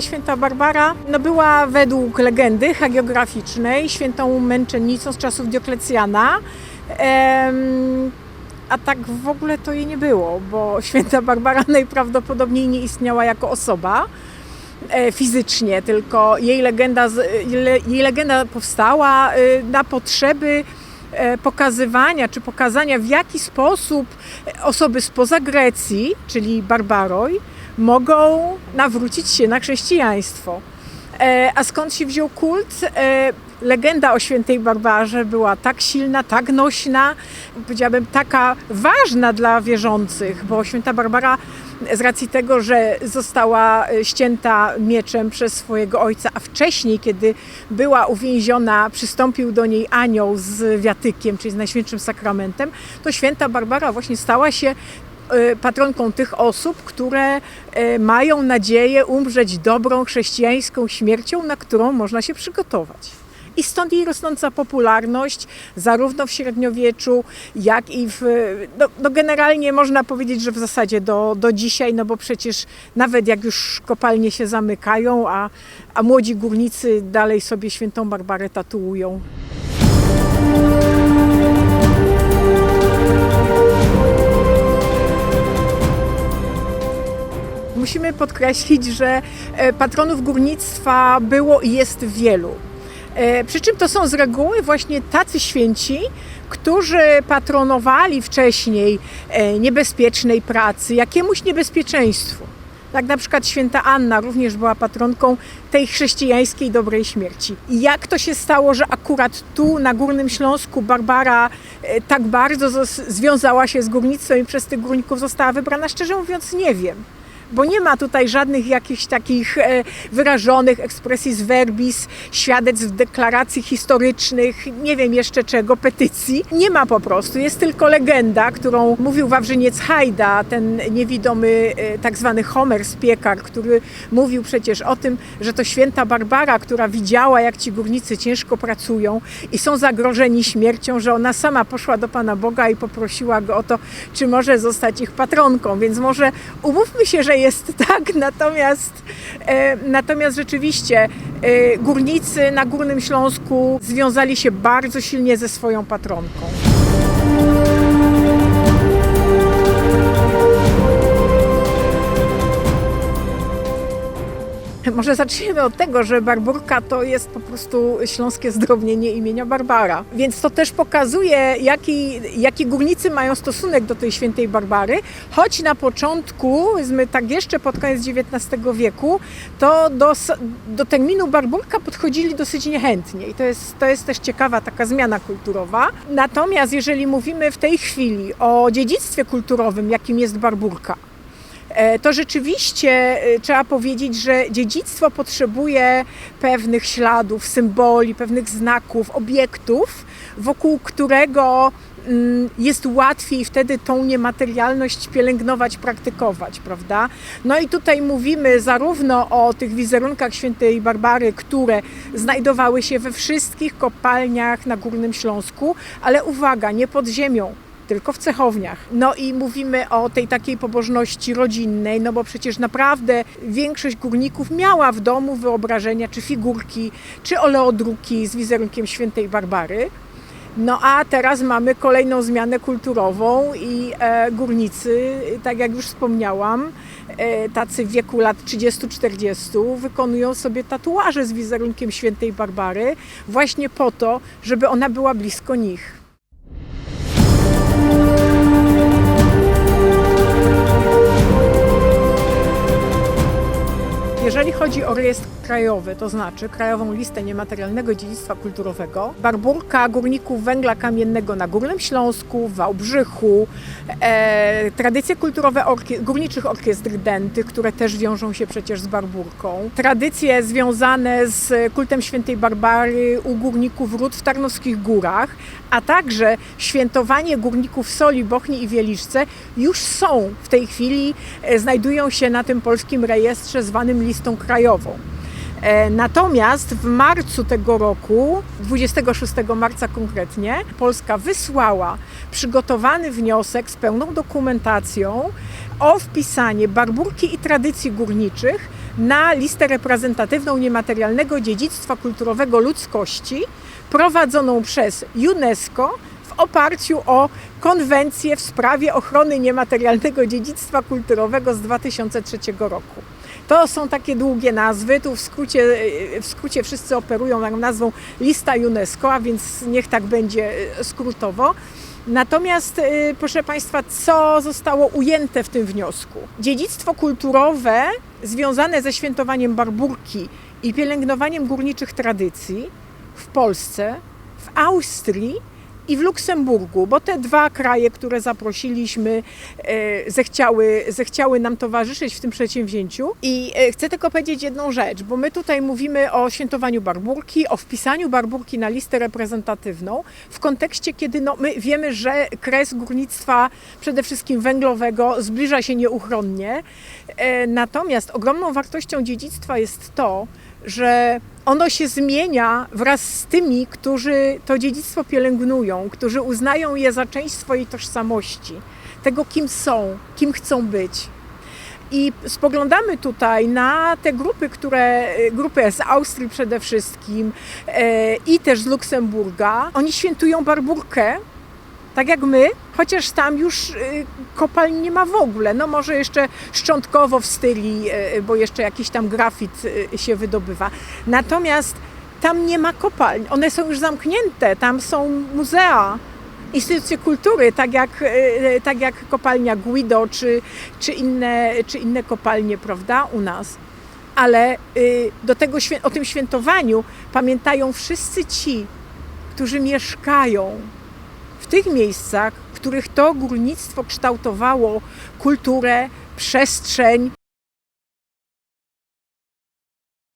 święta Barbara? No była według legendy hagiograficznej świętą męczennicą z czasów Dioklecjana. Em, a tak w ogóle to jej nie było, bo święta Barbara najprawdopodobniej nie istniała jako osoba e, fizycznie, tylko jej legenda, jej legenda powstała e, na potrzeby e, pokazywania czy pokazania w jaki sposób osoby spoza Grecji, czyli Barbaroj, mogą nawrócić się na chrześcijaństwo. E, A skąd się wziął kult? E, Legenda o świętej Barbarze była tak silna, tak nośna, powiedziałabym taka ważna dla wierzących, bo święta Barbara z racji tego, że została e, ścięta mieczem przez swojego ojca, a wcześniej, kiedy była uwięziona, przystąpił do niej anioł z wiatykiem, czyli z Najświętszym Sakramentem, to święta Barbara właśnie stała się patronką tych osób, które e, mają nadzieję umrzeć dobrą chrześcijańską śmiercią, na którą można się przygotować. I stąd jej rosnąca popularność, zarówno w średniowieczu, jak i w. No, no generalnie można powiedzieć, że w zasadzie do, do dzisiaj, no bo przecież nawet jak już kopalnie się zamykają, a, a młodzi górnicy dalej sobie świętą Barbarę tatuują. Musimy podkreślić, że e, patronów górnictwa było i jest wielu. E, Przy czym to są z reguły właśnie tacy święci, którzy patronowali wcześniej e, niebezpiecznej pracy, jakiemuś niebezpieczeństwu. Tak na przykład święta Anna również była patronką tej chrześcijańskiej dobrej śmierci. I jak to się stało, że akurat tu na Górnym Śląsku Barbara tak bardzo związała się z górnictwem i przez tych górników została wybrana? Szczerze mówiąc nie wiem bo nie ma tutaj żadnych jakichś takich e, wyrażonych expressis verbis, świadectw deklaracji historycznych, nie wiem jeszcze czego, petycji. Nie ma po prostu. Jest tylko legenda, którą mówił Wawrzyniec Hajda, ten niewidomy e, tak zwany Homer z Piekar, który mówił przecież o tym, że to święta Barbara, która widziała jak ci górnicy ciężko pracują i są zagrożeni śmiercią, że ona sama poszła do Pana Boga i poprosiła go o to, czy może zostać ich patronką. Więc może umówmy się, że jest tak, natomiast, e, natomiast rzeczywiście e, górnicy na Górnym Śląsku związali się bardzo silnie ze swoją patronką. Może zaczniemy od tego, że Barburka to jest po prostu śląskie zdrobnienie imienia Barbara. Więc to też pokazuje, jaki, jaki górnicy mają stosunek do tej świętej Barbary, choć na początku, tak jeszcze pod koniec XIX wieku, to do, do terminu Barburka podchodzili dosyć niechętnie. I to jest, to jest też ciekawa taka zmiana kulturowa. Natomiast jeżeli mówimy w tej chwili o dziedzictwie kulturowym, jakim jest Barburka, to rzeczywiście e, trzeba powiedzieć, że dziedzictwo potrzebuje pewnych śladów, symboli, pewnych znaków, obiektów, wokół którego mm, jest łatwiej wtedy tą niematerialność pielęgnować, praktykować, prawda? No i tutaj mówimy zarówno o tych wizerunkach świętej Barbary, które znajdowały się we wszystkich kopalniach na Górnym Śląsku, ale uwaga, nie pod ziemią, tylko w cechowniach. No i mówimy o tej takiej pobożności rodzinnej, no bo przecież naprawdę większość górników miała w domu wyobrażenia, czy figurki, czy oleodruki z wizerunkiem świętej Barbary. No a teraz mamy kolejną zmianę kulturową i e, górnicy, tak jak już wspomniałam, e, tacy w wieku lat 30-40 wykonują sobie tatuaże z wizerunkiem świętej Barbary właśnie po to, żeby ona była blisko nich. Jeżeli chodzi o rejestr krajowy, to znaczy Krajową Listę Niematerialnego Dziedzictwa Kulturowego, Barburka Górników Węgla Kamiennego na Górnym Śląsku, w Wałbrzychu, e, tradycje kulturowe orkie- górniczych orkiestr denty, które też wiążą się przecież z Barburką, tradycje związane z kultem świętej Barbary u górników ród w Tarnowskich Górach, a także świętowanie górników Soli, Bochni i Wieliczce już są w tej chwili, e, znajdują się na tym polskim rejestrze zwanym listą krajową. E, Natomiast w marcu tego roku, 26 marca konkretnie, Polska wysłała przygotowany wniosek z pełną dokumentacją o wpisanie barburki i tradycji górniczych na listę reprezentatywną niematerialnego dziedzictwa kulturowego ludzkości prowadzoną przez UNESCO w oparciu o konwencję w sprawie ochrony niematerialnego dziedzictwa kulturowego z 2003 roku. To są takie długie nazwy, tu w skrócie, w skrócie wszyscy operują taką nazwą lista UNESCO, a więc niech tak będzie e, skrótowo. Natomiast, y, proszę Państwa, co zostało ujęte w tym wniosku? Dziedzictwo kulturowe związane ze świętowaniem barburki i pielęgnowaniem górniczych tradycji w Polsce, w Austrii i w Luksemburgu, bo te dwa kraje, które zaprosiliśmy, e, zechciały, zechciały nam towarzyszyć w tym przedsięwzięciu. I e, chcę tylko powiedzieć jedną rzecz, bo my tutaj mówimy o świętowaniu barburki, o wpisaniu barburki na listę reprezentatywną w kontekście, kiedy no, my wiemy, że kres górnictwa, przede wszystkim węglowego, zbliża się nieuchronnie. E, Natomiast ogromną wartością dziedzictwa jest to, że ono się zmienia wraz z tymi, którzy to dziedzictwo pielęgnują, którzy uznają je za część swojej tożsamości, tego kim są, kim chcą być. I spoglądamy tutaj na te grupy, które, grupy z Austrii przede wszystkim e, i też z Luksemburga. Oni świętują barburkę, tak jak my, chociaż tam już y, kopalń nie ma w ogóle. No może jeszcze szczątkowo w styli, y, bo jeszcze jakiś tam grafit y, się wydobywa. Natomiast tam nie ma kopalń. One są już zamknięte, tam są muzea, instytucje kultury, tak jak, y, tak jak kopalnia Guido czy, czy, inne, czy inne kopalnie, prawda, u nas. Ale y, do tego, o tym świętowaniu pamiętają wszyscy ci, którzy mieszkają w tych miejscach, w których to górnictwo kształtowało kulturę, przestrzeń,